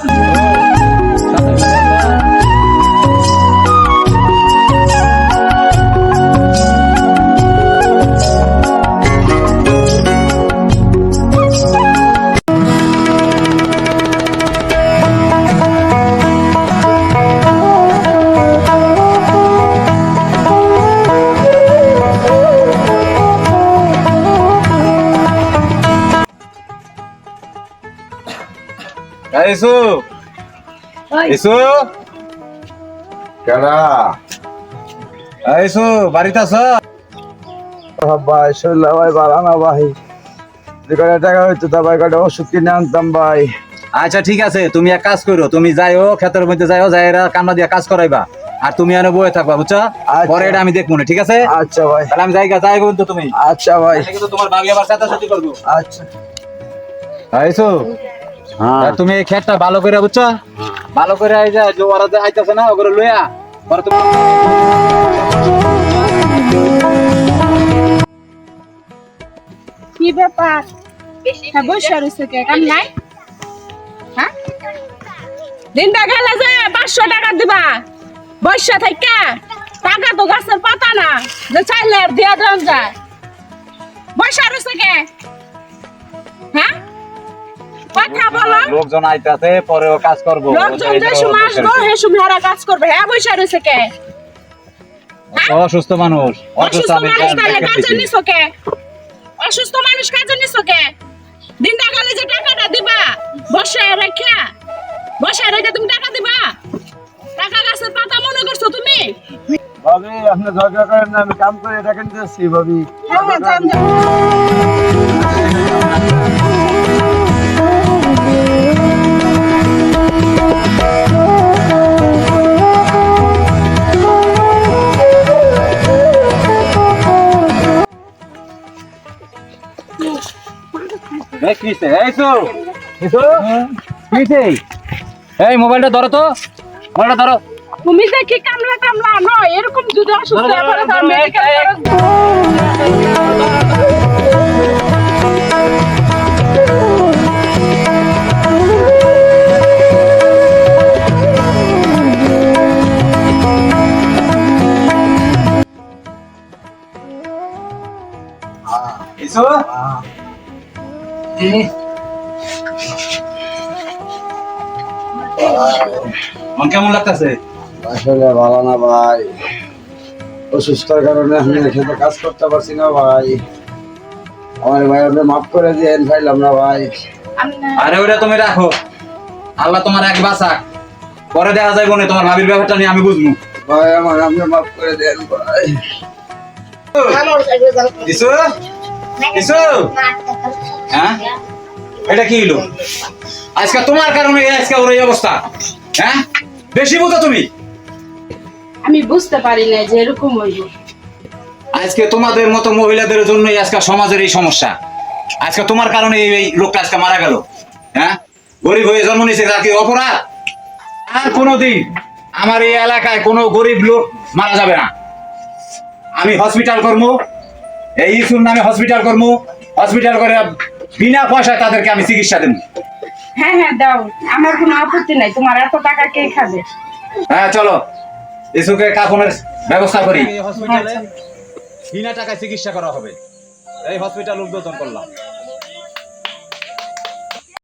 Oh. Isu Isu কেডা ইসু বাড়িতে আছ? ভাই শরীর ভাই না ভাই। যে কটা টাকা হইতো তা ভাই কটা ওষুধ কিনে আনতাম ভাই। আচ্ছা ঠিক আছে তুমি এক কাজ করো তুমি যাইও ক্ষেতের মধ্যে যাইও যাই এরা কান্না দিয়া কাজ করাইবা। আর তুমি এনে বয়ে থাকবা বুঝছ? আচ্ছা। পরে এটা আমি দেখব না ঠিক আছে? আচ্ছা ভাই। তাহলে আমি যাই যাই কিন্তু তুমি। আচ্ছা ভাই। কিন্তু তোমার ভাবি আবার সাথে সাথে করব। আচ্ছা। আইসো তুমি এই ক্ষেতটা ভালো করে বুঝছ? ভালো করে এই যে যে ওরা যে আইতাছে না ওগুলো লইয়া পরে তুমি কি ব্যাপার? হ্যাঁ বসে রয়েছে কে? কাম নাই? হ্যাঁ? দিনটা গেলে যে পাঁচশো টাকা দিবা। বৈশা থেকে। টাকা তো গাছের পাতা না। যে চাইলে আর দিয়া দেন যায়। বৈশা রয়েছে কে? হ্যাঁ কথা বলো। লোকজন আইতাছে পরেও কাজ করব। লোকজন যে সময় আসব হে সময় কাজ করবে। হ্যাঁ বৈশা রয়েছে কে? হ্যাঁ? অসুস্থ মানুষ অসুস্থ মানুষ তাহলে কাজে নিছো। কে? অসুস্থ মানুষ কাজে নিছো কে? দিনটা গেলে যে টাকাটা দিবা বসে রেখা বসে রেখে তুমি টাকা দিবা? টাকা গাছের পাতা মনে করছ তুমি? ভাবি আপনি ঝগড়া করেন না আমি কাম করে টাকা নিতেছি ভাবি। এই মোবাইলটা ধরো তো। মোবাইলটা ধরো। তুমি কি কামলা কামলা নয় এরকম যদি অসুস্থ হয়ে পড়ে তার মেডিকেল খরচ কেমন লাগতেছে? আসলে ভালো না ভাই। অসুস্থতার কারণে আমি কাজ করতে পারছি না ভাই। আমার ভাই আপনি মাফ করে দিয়েন পাইলাম না ভাই। আরে ওটা তুমি রাখো। আল্লাহ তোমার এক বাসাক পরে দেখা যাইব না তোমার ভাবির ব্যাপারটা নিয়ে আমি বুঝব। ভাই আমার আপনি মাফ করে দেন ভাই। ইসু? ইসু? হ্যাঁ? এটা কি হলো আজকে তোমার কারণে আজকে ওর এই অবস্থা। হ্যাঁ? বেশি বুঝো তুমি। আমি বুঝতে পারি না যে এরকম হইব আজকে তোমাদের মতো মহিলাদের জন্যই আজকে সমাজের এই সমস্যা। আজকে তোমার কারণে এই লোকটা আজকে মারা গেল। হ্যাঁ? গরিব হয়ে জন্ম নিয়েছে তার কি অপরাধ? আর কোনোদিন আমার এই এলাকায় কোনো গরিব লোক মারা যাবে না। আমি হসপিটাল করব। এই ইস্যুর নামে হসপিটাল করব। হসপিটাল করে বিনা পয়সায় তাদেরকে আমি চিকিৎসা দেব। হ্যাঁ হ্যাঁ দাও। আমার কোনো আপত্তি নাই। তোমার এত টাকা কে খাবে? হ্যাঁ চলো। ইসুকে কাফনের ব্যবস্থা করি। বিনা টাকায় চিকিৎসা করা হবে। এই হসপিটাল উদ্বোধন করলাম।